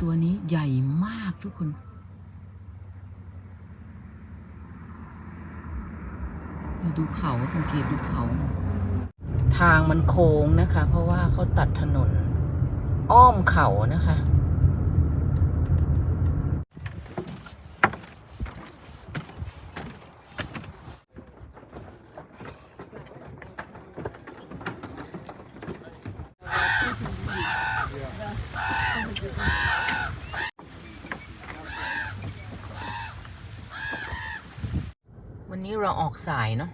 ตัวนี้ใหญ่มากทุกคนเดี๋ยวดูเขาสังเกตดูเขา ทางมันโค้งนะคะ เพราะว่าเขาตัดถนน อ้อมเขานะคะ เราออกสายเนาะ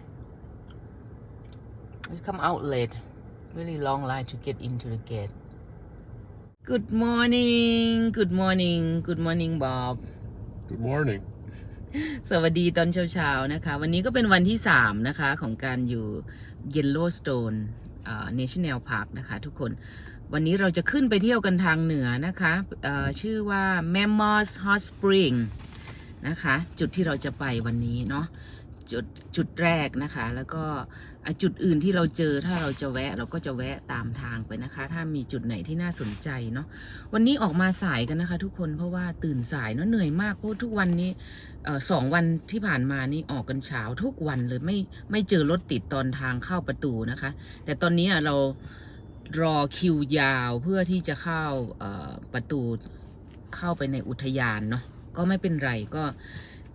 we come out late really long line to get into the gate good morning good morning good morning Bob Good morning. สวัสดีตอนเช้าๆนะคะ วันนี้ก็เป็นวันที่ 3 นะคะ ของการอยู่ Yellowstone อ่า National Park นะคะ ทุกคนวันนี้เราจะขึ้นไปเที่ยวกันทางเหนือนะคะเอ่อชื่อว่า Mammoth Hot Spring นะคะ จุดที่เราจะไปวันนี้เนาะ จุดจุดแรกนะคะ แล้วก็จุดอื่นที่เราเจอถ้าเราจะแวะเราก็จะแวะตามทางไปนะคะ ถ้ามีจุดไหนที่น่าสนใจเนาะวันนี้ออกมาสายกันนะคะ ทุกคนเพราะว่าตื่นสายเนาะเหนื่อยมากเพราะทุกวันนี้สองวันที่ผ่านมานี่ออกกันเช้าทุกวันเลยไม่ไม่เจอรถติดตอนทางเข้าประตูนะคะ แต่ตอนนี้เรารอคิวยาวเพื่อที่จะเข้าประตูเข้าไปในอุทยานเนาะก็ไม่เป็นไรก็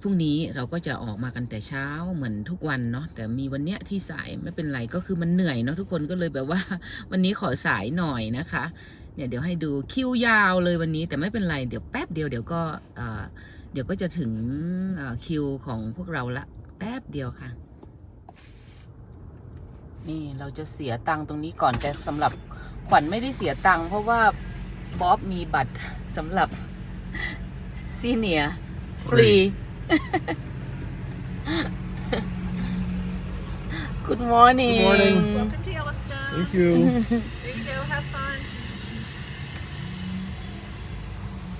พรุ่งนี้เราก็จะออกมากันแต่เช้าเหมือนทุกวันเนาะแต่มีวันเนี้ยที่สายไม่เป็นไรก็คือมันเหนื่อยเนาะทุกคนก็เลยแบบว่า วันนี้ขอสายหน่อยนะคะเนี่ยเดี๋ยวให้ดูคิวยาวเลยวันนี้แต่ไม่เป็นไรเดี๋ยวแป๊บเดียวเดี๋ยวก็เดี๋ยวก็จะถึงคิวของพวกเราละแป๊บเดียวค่ะ นี่เราจะเสียตังค์ตรงนี้ก่อนแต่สำหรับขวัญไม่ได้เสียตังค์เพราะว่าบ๊อบมีบัตรสำหรับซีเนียฟรี Good morning Good morning. Welcome to Yellowstone. Thank you. There you go. Have fun.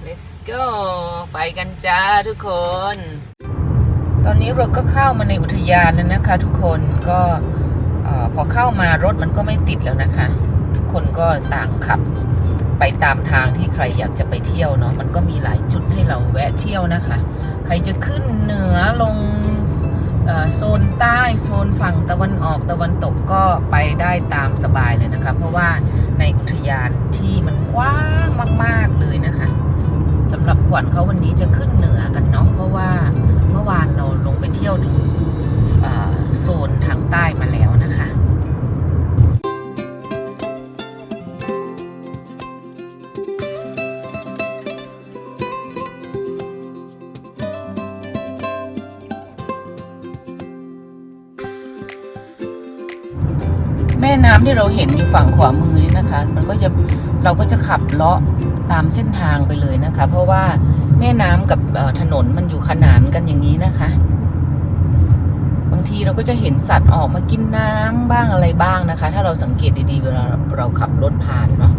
Let's go ไปกันจ้าทุกคน ตอนนี้เราก็เข้ามาในอุทยานแล้วนะคะทุกคนก็เอ่อพอเข้ามารถมันก็ไม่ติดแล้วนะคะ ทุกคนก็ต่างขับ ไปตามทางที่ใครอยากจะไปเที่ยวเนาะมันก็มีหลายจุดให้เราแวะเที่ยวนะคะ ใครจะขึ้นเหนือลงโซนใต้โซนฝั่งตะวันออกตะวันตกก็ไปได้ตามสบายเลยนะคะ เพราะว่าในอุทยานที่มันกว้างมาก ๆเลยนะคะสำหรับขวัญเขาวันนี้จะขึ้นเหนือกันเนาะเพราะว่าเมื่อวานเราลงไปเที่ยวถึงโซนทางใต้มาแล้วนะคะ แม่น้ำที่เราเห็นอยู่ฝั่งขวามือนี่นะคะ มันก็จะเราก็จะขับเลาะตามเส้นทางไปเลยนะคะ เพราะว่าแม่น้ำกับถนนมันอยู่ขนานกันอย่างนี้นะคะ บางทีเราก็จะเห็นสัตว์ออกมากินน้ำบ้างอะไรบ้างนะคะ ถ้าเราสังเกตดีๆเวลาเราขับรถผ่านเนาะ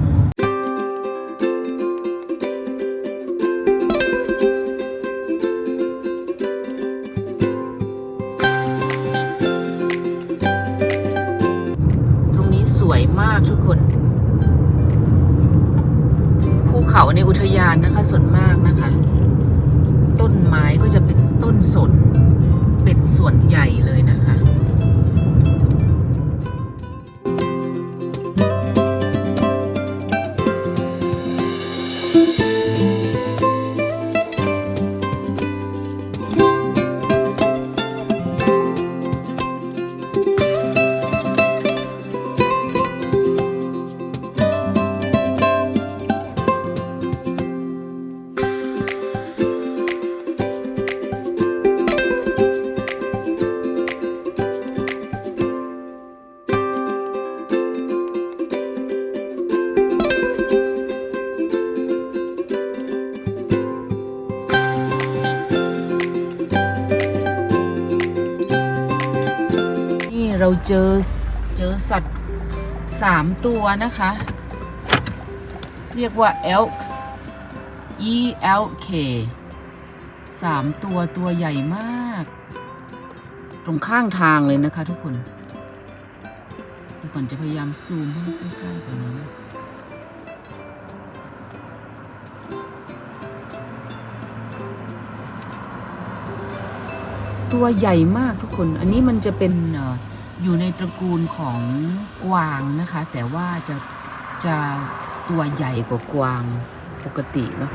เจอเจอสัตว์สามตัวนะคะ เรียกว่า elk e l k สามตัวตัวใหญ่มาก ตรงข้างทางเลยนะคะทุกคนเดี๋ก่อนจะพยายามซูมใกล้ๆกว่นี้นตัวใหญ่มากทุกคน อันนี้มันจะเป็น อยู่ในตระกูลของกวางนะคะ แต่ว่าจะจะตัวใหญ่กว่ากวางปกติเนาะ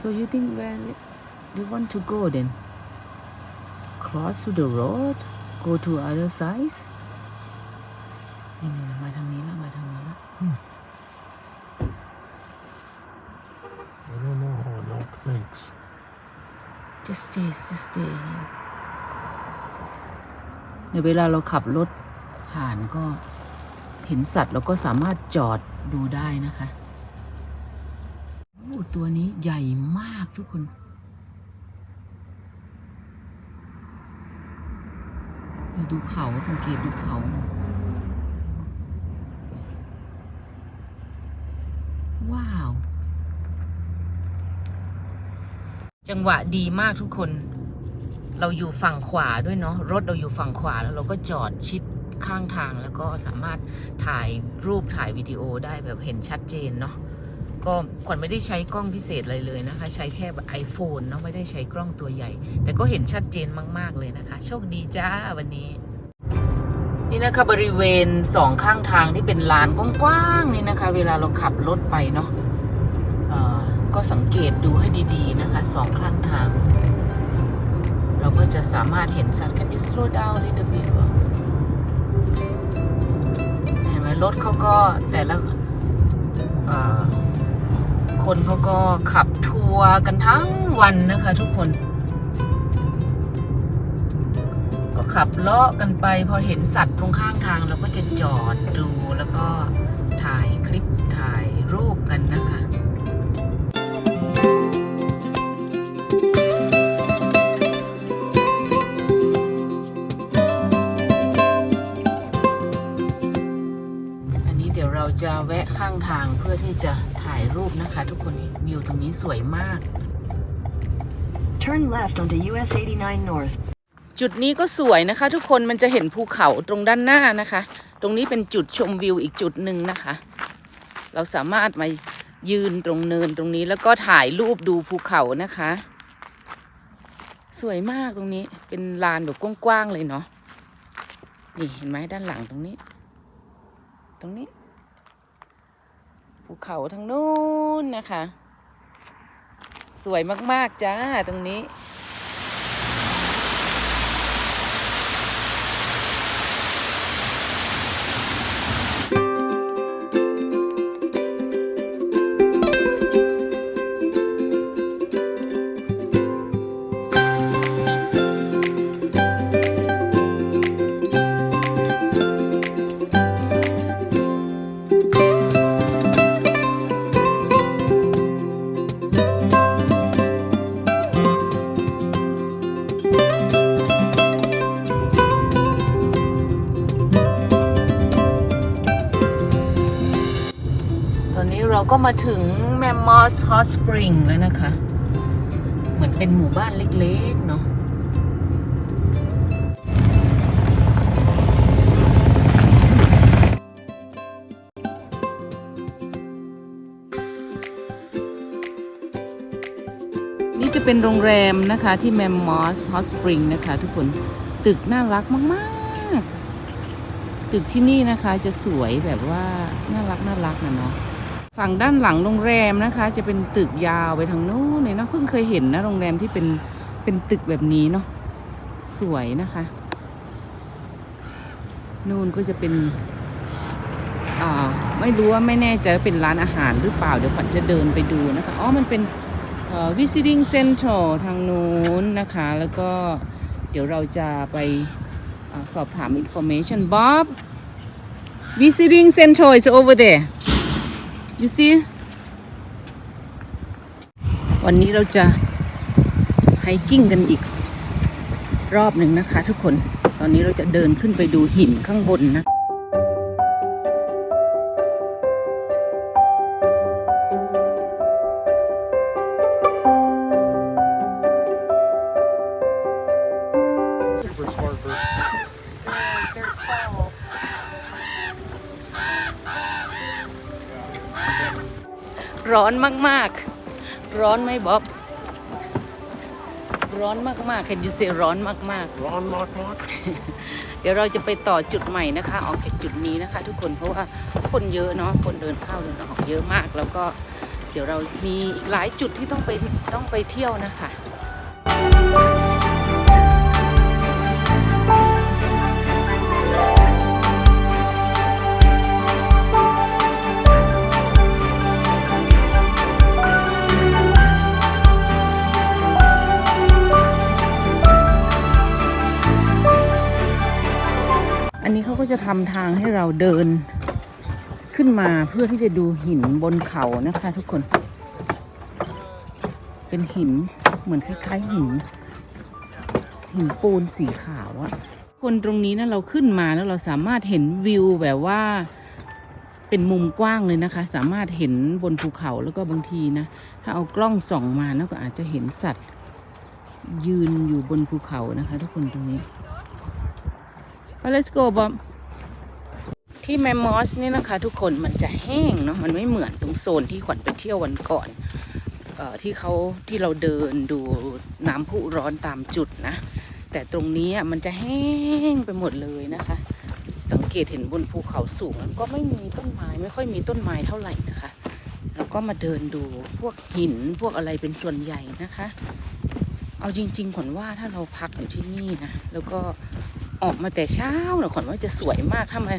so you think where you want to go then cross to the road go to other side นี่ๆมาทางนี้แล้วมาทางนี้แล้ว I don't know how a dog thinks. Just stay just stay ในเวลาเราขับรถผ่านก็เห็นสัตว์เราก็สามารถจอดดูได้นะคะตัวนี้ใหญ่มากทุกคน ดูเขาสังเกตดูเขา ว้าว จังหวะดีมากทุกคน เราอยู่ฝั่งขวาด้วยเนาะรถเราอยู่ฝั่งขวาแล้วเราก็จอดชิดข้างทางแล้วก็สามารถถ่ายรูปถ่ายวิดีโอได้แบบเห็นชัดเจนเนาะก็ขวัญไม่ได้ใช้กล้องพิเศษอะไรเลยนะคะ ใช้แค่ iPhone เนาะไม่ได้ใช้กล้องตัวใหญ่ แต่ก็เห็นชัดเจนมาก ๆ เลยนะคะ โชคดีจ้าวันนี้ นี่นะคะบริเวณสองข้างทางที่เป็นลานกว้างๆนี่นะคะ เวลาเราขับรถไปเนาะ ก็สังเกตดูให้ดีๆนะคะสองข้างทาง เราก็จะสามารถเห็นสัตว์ Can you slow down a little bit เห็นไหมรถเขาก็แต่ละคนเขาก็ขับทัวร์กันทั้งวันนะคะทุกคน ก็ขับเลาะกันไป พอเห็นสัตว์ตรงข้างทางเราก็จะจอดดูแล้วก็ จะถ่ายรูปนะคะทุกคนนี่วิวตรงนี้สวยมาก Turn left onto US 89 North. จุดนี้ก็สวยนะคะ ทุกคนมันจะเห็นภูเขาตรงด้านหน้านะคะ ตรงนี้เป็นจุดชมวิวอีกจุดหนึ่งนะคะ เราสามารถมายืนตรงเนินตรงนี้แล้วก็ถ่ายรูปดูภูเขานะคะ สวยมากตรงนี้เป็นลานแบบกว้างๆเลยเนาะนี่เห็นไหมด้านหลังตรงนี้ ตรงนี้ ภูเขาทางนู้นนะคะ สวยมาก ๆ จ้าตรงนี้ ก็มาถึงแมมมอสฮอตสปริงแล้วนะคะ เหมือนเป็นหมู่บ้านเล็กๆเนาะนี่จะเป็นโรงแรมนะคะที่แมมมอสฮอตสปริงนะคะทุกคนตึกน่ารักมากๆ ตึกที่นี่นะคะจะสวยแบบว่าน่ารักน่ารักนะเนาะ ฝั่งด้านหลังโรงแรมนะคะ จะเป็นตึกยาวไปทางนู้นเลยเนาะเพิ่งเคยเห็นนะโรงแรมที่เป็นเป็นตึกแบบนี้เนาะสวยนะคะ นู่นก็จะเป็นอ่าไม่รู้ว่าไม่แน่ใจเป็นร้านอาหารหรือเปล่าเดี๋ยวขวัญจะเดินไปดูนะคะอ๋อมันเป็นเอ่อ visiting center ทางนู้นนะคะ แล้วก็เดี๋ยวเราจะไปอสอบถาม information Bob visiting center is over there you see วันนี้เราจะไฮกิ้งกันอีกรอบหนึ่งนะคะทุกคน ตอนนี้เราจะเดินขึ้นไปดูหินข้างบนนะ ร้อนมากๆ ร้อนไหมบ๊อบ ร้อนมากๆ Can you say ร้อนมากร้อนมากมากๆเดี๋ยวเราจะไปต่อจุดใหม่นะคะ ออกจากจุดนี้นะคะ ทุกคนเพราะว่าคนเยอะเนาะคนเดินเข้าเดินออกเยอะมาก แล้วก็เดี๋ยวเรามีอีกหลายจุดที่ต้องไปต้องไปเที่ยวนะคะ นนี้เขาทำทางให้เราเดินขึ้นมาเพื่อที่จะดูหินบนเขานะคะ ทุกคน เป็นหินเหมือนคล้ายๆหิน หินปูนสีขาวอะคนตรงนี้นะเราขึ้นมาแล้วเราสามารถเห็นวิวแบบว่าเป็นมุมกว้างเลยนะคะ สามารถเห็นบนภูเขาแล้วก็บางทีนะ ถ้าเอากล้องส่องมานะก็อาจจะเห็นสัตว์ ยืนอยู่บนภูเขานะคะ ทุกคนตรงนี้ไป let's go บอม ที่แมมมอสเนี่ยนะคะ ทุกคนมันจะแห้งเนาะมันไม่เหมือนตรงโซนที่ขวัญไปเที่ยววันก่อนออที่เขาที่เราเดินดูน้ำพุร้อนตามจุดนะ แต่ตรงนี้อะมันจะแห้งไปหมดเลยนะคะ สังเกตเห็นบนภูเขาสูงก็ไม่มีต้นไม้ไม่ค่อยมีต้นไม้เท่าไหร่นะคะ แล้วก็มาเดินดูพวกหินพวกอะไรเป็นส่วนใหญ่นะคะ เอาจริงๆขวัญว่าถ้าเราพักอยู่ที่นี่นะแล้วก็ออกมาแต่เช้านะขวัญว่าจะสวยมากถ้ามา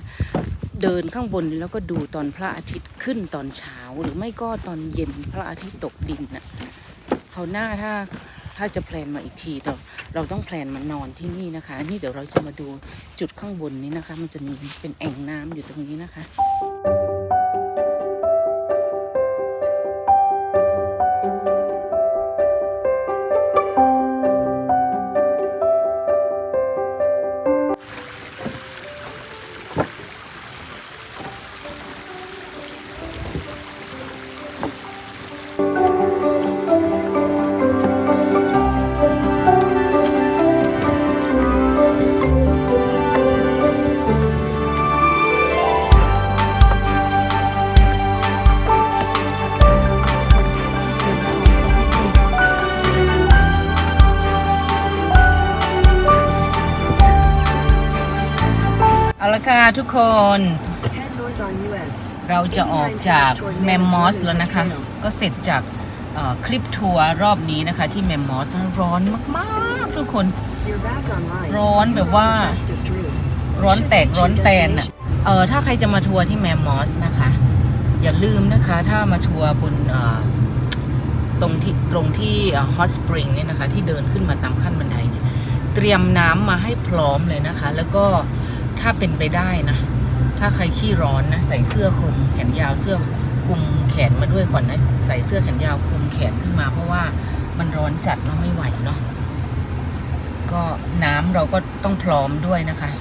เดินข้างบนแล้วก็ดูตอนพระอาทิตย์ขึ้นตอนเช้าหรือไม่ก็ตอนเย็นพระอาทิตย์ตกดินน่ะเขาหน้าถ้าถ้าจะแพลนมาอีกทีเราเราต้องแพลนมานอนที่นี่นะคะ นี่เดี๋ยวเราจะมาดูจุดข้างบนนี้นะคะ มันจะมีเป็นแอ่งน้ำอยู่ตรงนี้นะคะ ทุกคน Head north on US. เราจะออกจากแมมมอสแล้วนะคะ ก็เสร็จจากเอ่อคลิปทัวร์รอบนี้นะคะ ที่แมมมอสร้อนมากๆ ทุกคน You're back online. ร้อนแบบว่า Fastest route. ร้อนแตกร้อนแตนอะเออถ้าใครจะมาทัวร์ที่แมมมอสนะคะ อย่าลืมนะคะ ถ้ามาทัวร์บนเอ่อตรงที่ตรงที่ฮอตสปริงเนี่ยนะคะ ที่เดินขึ้นมาตามขั้นบันไดเนี่ยเตรียมน้ำมาให้พร้อมเลยนะคะ แล้วก็ ถ้าเป็นไปได้นะ ถ้าใครขี้ร้อนนะ ใส่เสื้อคลุมแขนยาวเสื้อคลุมแขนมาด้วยก่อนนะ ใส่เสื้อแขนยาวคลุมแขนขึ้นมา เพราะว่ามันร้อนจัดเนาะไม่ไหวเนาะก็น้ำเราก็ต้องพร้อมด้วยนะคะ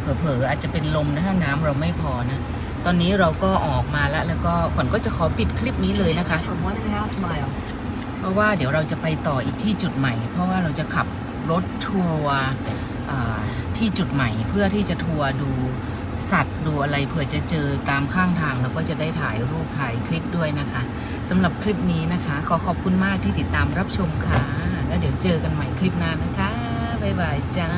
เผลอๆอาจจะเป็นลมนะถ้าน้ำเราไม่พอนะ ตอนนี้เราก็ออกมาแล้ว แล้วก็ขวัญก็จะขอปิดคลิปนี้เลยนะคะ เพราะว่าเดี๋ยวเราจะไปต่ออีกที่จุดใหม่ เพราะว่าเราจะขับรถทัวร์ ที่จุดใหม่เพื่อที่จะทัวร์ดูสัตว์ดูอะไรเผื่อจะเจอตามข้างทางเราก็จะได้ถ่ายรูปถ่ายคลิปด้วยนะคะสำหรับคลิปนี้นะคะ ขอขอบคุณมากที่ติดตามรับชมค่ะ แล้วเดี๋ยวเจอกันใหม่คลิปหน้านะคะ บ๊ายบายจ้า